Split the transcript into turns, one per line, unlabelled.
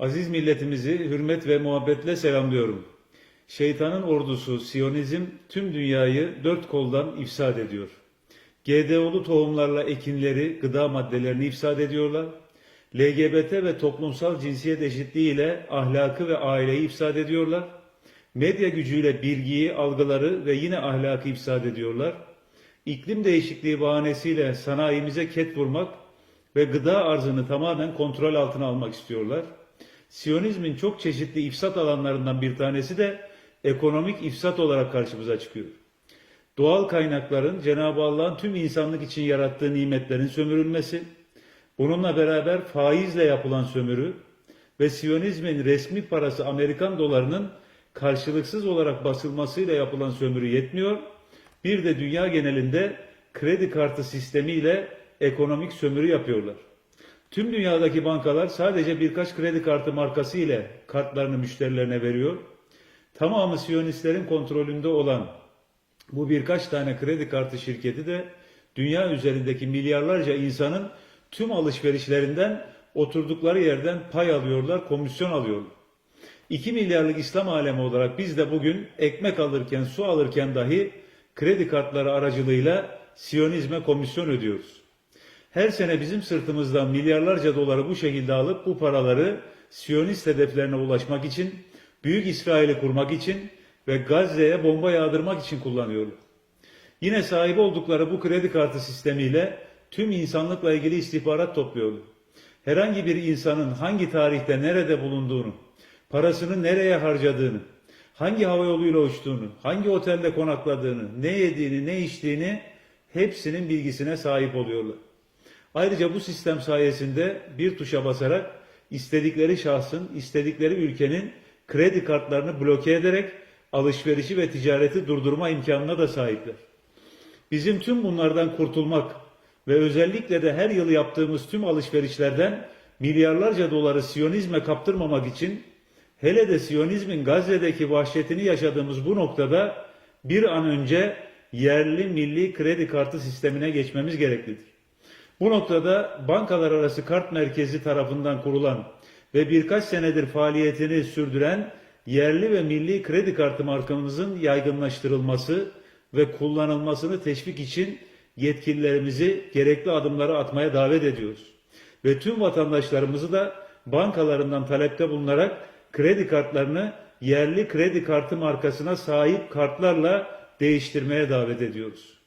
Aziz milletimizi hürmet ve muhabbetle selamlıyorum. Şeytanın ordusu Siyonizm tüm dünyayı dört koldan ifsad ediyor. GDO'lu tohumlarla ekinleri, gıda maddelerini ifsad ediyorlar. LGBT ve toplumsal cinsiyet eşitliği ile ahlakı ve aileyi ifsad ediyorlar. Medya gücüyle bilgiyi, algıları ve yine ahlakı ifsad ediyorlar. İklim değişikliği bahanesiyle sanayimize ket vurmak ve gıda arzını tamamen kontrol altına almak istiyorlar. Siyonizmin çok çeşitli ifsat alanlarından bir tanesi de ekonomik ifsat olarak karşımıza çıkıyor. Doğal kaynakların Cenab-ı Allah'ın tüm insanlık için yarattığı nimetlerin sömürülmesi, bununla beraber faizle yapılan sömürü ve Siyonizmin resmi parası Amerikan dolarının karşılıksız olarak basılmasıyla yapılan sömürü yetmiyor. Bir de dünya genelinde kredi kartı sistemiyle ekonomik sömürü yapıyorlar. Tüm dünyadaki bankalar sadece birkaç kredi kartı markası ile kartlarını müşterilerine veriyor. Tamamı Siyonistlerin kontrolünde olan bu birkaç tane kredi kartı şirketi de dünya üzerindeki milyarlarca insanın tüm alışverişlerinden oturdukları yerden pay alıyorlar, komisyon alıyorlar. 2 milyarlık İslam alemi olarak biz de bugün ekmek alırken, su alırken dahi kredi kartları aracılığıyla Siyonizme komisyon ödüyoruz. Her sene bizim sırtımızdan milyarlarca doları bu şekilde alıp bu paraları Siyonist hedeflerine ulaşmak için, Büyük İsrail'i kurmak için ve Gazze'ye bomba yağdırmak için kullanıyorlar. Yine sahip oldukları bu kredi kartı sistemiyle tüm insanlıkla ilgili istihbarat topluyorlar. Herhangi bir insanın hangi tarihte nerede bulunduğunu, parasını nereye harcadığını, hangi havayoluyla uçtuğunu, hangi otelde konakladığını, ne yediğini, ne içtiğini hepsinin bilgisine sahip oluyorlar. Ayrıca bu sistem sayesinde bir tuşa basarak istedikleri şahsın, istedikleri ülkenin kredi kartlarını bloke ederek alışverişi ve ticareti durdurma imkanına da sahipler. Bizim tüm bunlardan kurtulmak ve özellikle de her yıl yaptığımız tüm alışverişlerden milyarlarca doları Siyonizme kaptırmamak için hele de Siyonizmin Gazze'deki vahşetini yaşadığımız bu noktada bir an önce yerli milli kredi kartı sistemine geçmemiz gereklidir. Bu noktada bankalar arası kart merkezi tarafından kurulan ve birkaç senedir faaliyetini sürdüren yerli ve milli kredi kartı markamızın yaygınlaştırılması ve kullanılmasını teşvik için yetkililerimizi gerekli adımları atmaya davet ediyoruz. Ve tüm vatandaşlarımızı da bankalarından talepte bulunarak kredi kartlarını yerli kredi kartı markasına sahip kartlarla değiştirmeye davet ediyoruz.